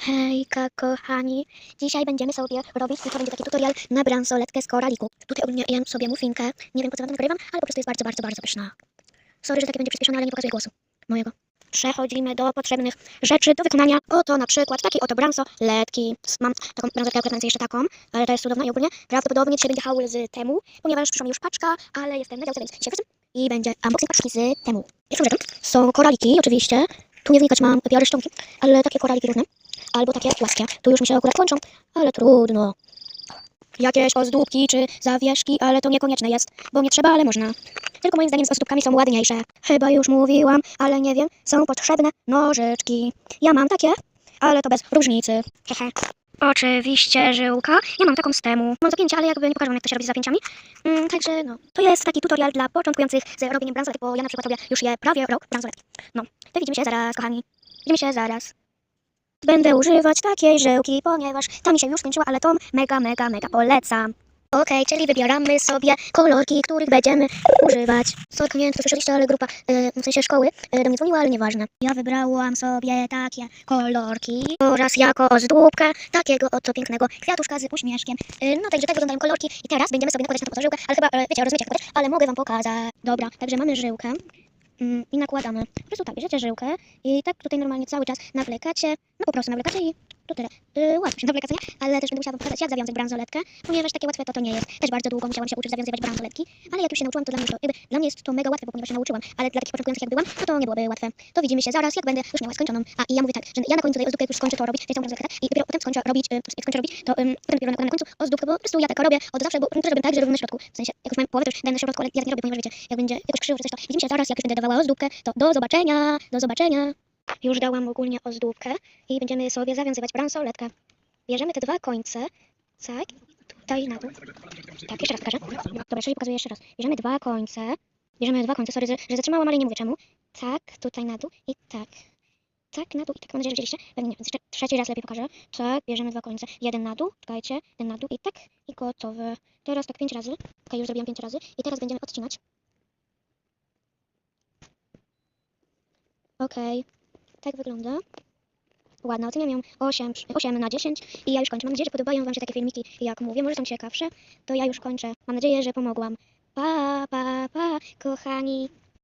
Hejka kochani, dzisiaj będziemy sobie robić, to będzie taki tutorial na bransoletkę z koraliku. Tutaj ogólnie sobie muffinkę, nie wiem po co wam nagrywam, ale po prostu jest bardzo, bardzo, bardzo pyszna. Sorry, że takie będzie przyspieszone, ale nie pokazuję głosu mojego. Przechodzimy do potrzebnych rzeczy do wykonania. Oto na przykład taki oto bransoletki. Mam taką bransoletkę, akurat jeszcze taką, ale to jest cudowna i ogólnie prawdopodobnie dzisiaj będzie haul z temu, ponieważ przyszła mi już paczka, ale jestem na działce, więc wracam i będzie unboxing paczki z temu. Pierwszą rzeczą są koraliki, oczywiście. Tu nie wnikać mam białe szczątki, ale takie koraliki różne. Albo takie płaskie. Tu już mi się akurat kończą, ale trudno. Jakieś ozdóbki czy zawieszki, ale to niekonieczne jest, bo nie trzeba, ale można. Tylko moim zdaniem z ozdóbkami są ładniejsze. Chyba już mówiłam, ale nie wiem, są potrzebne nożyczki. Ja mam takie, ale to bez różnicy. Hehe. Oczywiście żyłka. Ja mam taką z temu. Mam zapięcie, ale jakby nie pokażę wam, jak to się robi z zapięciami. Mm, także no, to jest taki tutorial dla początkujących z robieniem bransoletek, bo ja na przykład robię już je prawie rok bransoletki. No, to widzimy się zaraz, kochani. Widzimy się zaraz. Będę używać takiej żyłki, ponieważ ta mi się już skończyła, ale tą mega, mega, mega polecam. Okej, czyli wybieramy sobie kolorki, których będziemy używać. Sorka, nie wiem, czy słyszeliście, ale grupa, e, w sensie szkoły, e, do mnie dzwoniła, ale nieważne. Ja wybrałam sobie takie kolorki oraz jako ozdóbkę takiego oto pięknego kwiatuszka z uśmieszkiem. E, no także tak wyglądają kolorki i teraz będziemy sobie nakładać na tą żyłkę, ale chyba, e, wiecie, rozumiecie jak nakładać, ale mogę wam pokazać. Dobra, także mamy żyłkę. Mm, I nakładamy. Po prostu tak, bierzecie żyłkę i tak tutaj normalnie cały czas nawlekacie, no po prostu nawlekacie i to tyle. Yy, łatwo się nawleka, co nie? Ale też będę musiała pokazać, jak zawiązać bransoletkę, ponieważ takie łatwe to, to nie jest. Też bardzo długo musiałam się uczyć zawiązywać bransoletki, ale jak już się nauczyłam, to dla mnie, już to, jakby, dla mnie jest to mega łatwe, bo ponieważ się nauczyłam, ale dla takich początkujących jak byłam, no to nie byłoby łatwe. To widzimy się zaraz, jak będę już miała skończoną. A i ja mówię tak, że ja na końcu tej ozdóbki, jak już skończę to robić, tą bransoletkę, i dopiero potem skończę robić, yy, jak skończę robić, to yy, potem dopiero nakładam na końcu ozdóbkę, bo po prostu ja tak robię od zawsze, bo też robię tak, że robię na środku. W sensie, jak już mam połowę, to już daję na środku, ale ja tak nie robię, ponieważ wiecie, jak będzie jakoś krzywo czy coś, to widzimy się zaraz, jak już będę dawała ozdóbkę, to do zobaczenia, do zobaczenia. Już dałam ogólnie ozdóbkę i będziemy sobie zawiązywać bransoletkę. Bierzemy te dwa końce, tak, tutaj na dół. Tak, jeszcze raz pokażę. Dobra, jeszcze pokazuję jeszcze raz. Bierzemy dwa końce, bierzemy dwa końce, sorry, że, zatrzymałam, ale nie mówię czemu. Tak, tutaj na dół i tak. Tak, na dół i tak. Mam nadzieję, że widzieliście. Pewnie nie, jeszcze trzeci raz lepiej pokażę. Tak, bierzemy dwa końce. Jeden na dół, czekajcie, jeden na dół i tak. I gotowe. Teraz tak pięć razy. Okej, już zrobiłam pięć razy. I teraz będziemy odcinać. Okej, tak wygląda. Ładna, oceniam ją 8, 8 na 10 i ja już kończę. Mam nadzieję, że podobają Wam się takie filmiki, jak mówię, może są ciekawsze. To ja już kończę. Mam nadzieję, że pomogłam. Pa, pa, pa, kochani.